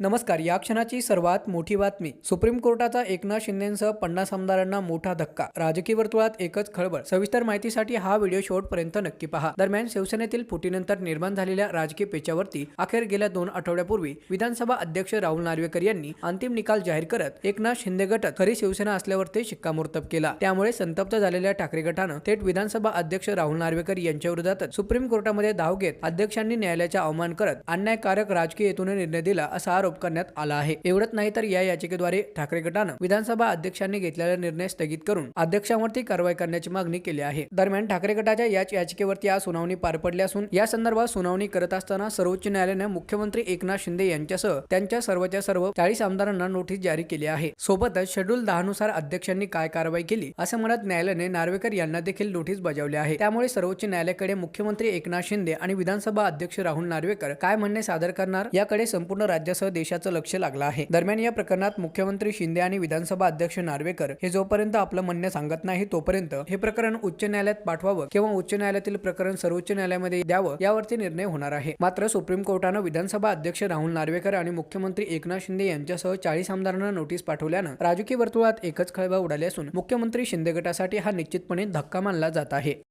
नमस्कार या क्षणाची सर्वात मोठी बातमी. सुप्रीम कोर्टाचा एकनाथ शिंदेसह पन्नास आमदारांना मोठा धक्का. राजकीय वर्तुळात एकच खळबळ. सविस्तर माहितीसाठी हा व्हिडिओ शेवटपर्यंत नक्की पहा. दरम्यान शिवसेनेतील फुटीनंतर निर्माण झालेल्या राजकीय पेचावरती अखेर गेल्या दोन आठवड्यापूर्वी विधानसभा अध्यक्ष राहुल नार्वेकर यांनी अंतिम निकाल जाहीर करत एकनाथ शिंदे गटात खरी शिवसेना असल्यावर ते शिक्कामोर्तब केला. त्यामुळे संतप्त झालेल्या ठाकरे गटानं थेट विधानसभा अध्यक्ष राहुल नार्वेकर यांच्या विरोधातच सुप्रीम कोर्टामध्ये धाव घेत अध्यक्षांनी न्यायालयाचा अवमान करत अन्यायकारक राजकीय हेतूने निर्णय दिला असा आरोप करण्यात आला आहे. एवढंच नाही तर या याचिकेद्वारे ठाकरे गटानं विधानसभा अध्यक्षांनी घेतलेला निर्णय स्थगित करून अध्यक्षांवरती कारवाई करण्याची मागणी केली आहे. दरम्यान ठाकरे गटाच्या याच याचिकेवरती आज सुनावणी पार पडली असून या संदर्भात सुनावणी करत असताना सर्वोच्च न्यायालयाने मुख्यमंत्री एकनाथ शिंदे यांच्यासह त्यांच्या सर्वच्या सर्व चाळीस आमदारांना नोटीस जारी केली आहे. सोबतच शेड्यूल दहा नुसार अध्यक्षांनी काय कारवाई केली असं म्हणत न्यायालयाने नार्वेकर यांना देखील नोटीस बजावली आहे. त्यामुळे सर्वोच्च न्यायालयाकडे मुख्यमंत्री एकनाथ शिंदे आणि विधानसभा अध्यक्ष राहुल नार्वेकर काय म्हणणे सादर करणार याकडे संपूर्ण राज्यासह देशाचं लक्ष लागलं आहे. दरम्यान या प्रकरणात मुख्यमंत्री शिंदे आणि विधानसभा अध्यक्ष नार्वेकर हे जोपर्यंत आपलं म्हणणं सांगत नाही तोपर्यंत हे प्रकरण उच्च न्यायालयात पाठवावं किंवा उच्च न्यायालयातील प्रकरण सर्वोच्च न्यायालयामध्ये द्यावं यावरती निर्णय होणार आहे. मात्र सुप्रीम कोर्टानं विधानसभा अध्यक्ष राहुल नार्वेकर आणि मुख्यमंत्री एकनाथ शिंदे यांच्यासह चाळीस आमदारांना नोटीस पाठवल्यानं राजकीय वर्तुळात एकच खळबळ उडाली असून मुख्यमंत्री शिंदे गटासाठी हा निश्चितपणे धक्का मानला जात आहे.